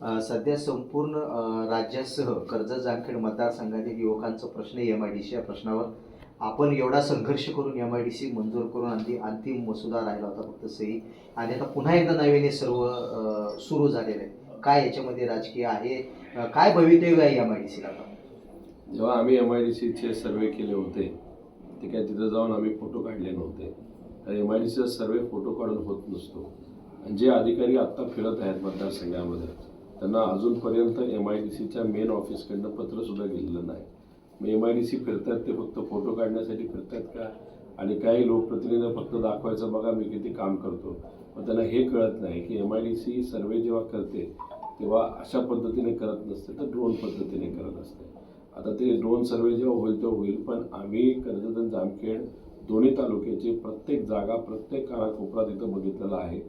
सध्या संपूर्ण राज्यासह कर्जत जामखेड मतदारसंघातील युवकांचा प्रश्न एम आय डी सी या प्रश्नावर. आपण एवढा संघर्ष करून एम आय डी सी मंजूर करून अंतिम अंतिम मसुदा राहिला होता फक्त सही. आणि आता पुन्हा एकदा नवीने सर्व सुरू झालेलं आहे. काय याच्यामध्ये राजकीय आहे? काय भवितव्य आहे एम आय डी सीला आता जेव्हा आम्ही एम आय डी सीचे सर्वे केले होते ते काय तिथं जाऊन आम्ही फोटो काढले नव्हते. तर एम आय डी सीचा सर्वे फोटो काढून होत नसतो. आणि जे अधिकारी आत्ता फिरत आहेत मतदारसंघामध्ये त्यांना अजूनपर्यंत एम आय डी सीच्या मेन ऑफिसकडनं पत्रसुद्धा गेलेलं नाही. मग एम आय डी सी फिरतात ते फक्त फोटो काढण्यासाठी फिरतात का? आणि काही लोकप्रतिनिधी फक्त दाखवायचं बघा मी किती काम करतो. पण त्यांना हे कळत नाही की M I D C survey जेव्हा करते तेव्हा अशा पद्धतीने करत नसते तर ड्रोन पद्धतीने करत असते. आता ते ड्रोन सर्वे जेव्हा होईल तेव्हा होईल पण आम्ही कर्जत आणि जामखेड दोन्ही तालुक्याची प्रत्येक जागा प्रत्येक कानाकोपरा तिथं बघितलेला आहे.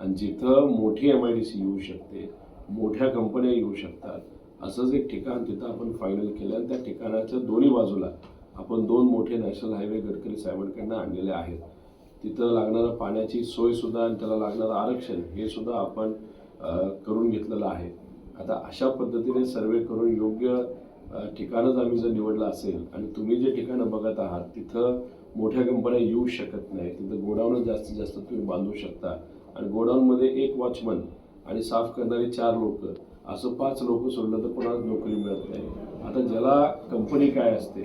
आणि जिथं मोठी एम आय डी सी येऊ शकते मोठ्या कंपन्या येऊ शकतात. असंच एक ठिकाण तिथं आपण फायनल केलं आणि त्या ठिकाणाच्या दोन्ही बाजूला आपण दोन मोठे नॅशनल हायवे गडकरी साहेबांकडनं आणलेले आहेत. तिथं लागणारं पाण्याची सोयसुद्धा आणि त्याला लागणारं आरक्षण हे सुद्धा आपण करून घेतलेलं आहे. आता अशा पद्धतीने सर्वे करून योग्य ठिकाणच आम्ही जर निवडलं असेल आणि तुम्ही जे ठिकाणं बघत आहात तिथं मोठ्या कंपन्या येऊ शकत नाही तिथं गोडाऊनच जास्तीत जास्त तुम्ही बांधू शकता. आणि गोडाऊनमध्ये एक वॉचमन आणि साफ करणारे चार लोक. असं पाच लोक सोडलं तर कोणाला नोकरी मिळत नाही. आता ज्याला कंपनी काय असते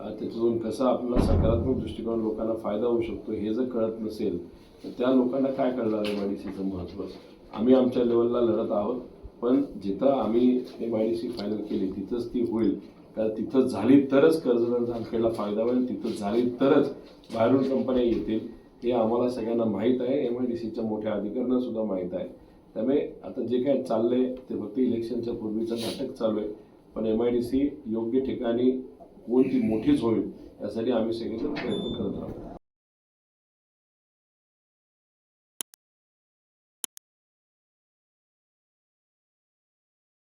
त्याच्यातून कसा आपल्याला सकारात्मक दृष्टिकोन लोकांना फायदा होऊ शकतो हे जर कळत नसेल तर त्या लोकांना काय कळणार एम आय डी सीचं महत्त्व? आम्ही आमच्या लेवलला लढत आहोत पण जिथं आम्ही M I D C final केली तिथंच ती होईल. कारण तिथं झाली तरच कर्जदार फायदा होईल तिथं झाली तरच बाहेरून कंपन्या येतील हे आम्हाला सगळ्यांना माहीत आहे. एम आय डी सीच्या मोठ्या अधिकाऱ्यांना सुद्धा माहीत आहे. त्यामुळे आता जे काय चाललंय ते फक्त इलेक्शनच्या पूर्वीचं नाटक चालू आहे. पण एम आय डी सी योग्य ठिकाणी कोणती मोठीच होईल यासाठी आम्ही सगळेजण प्रयत्न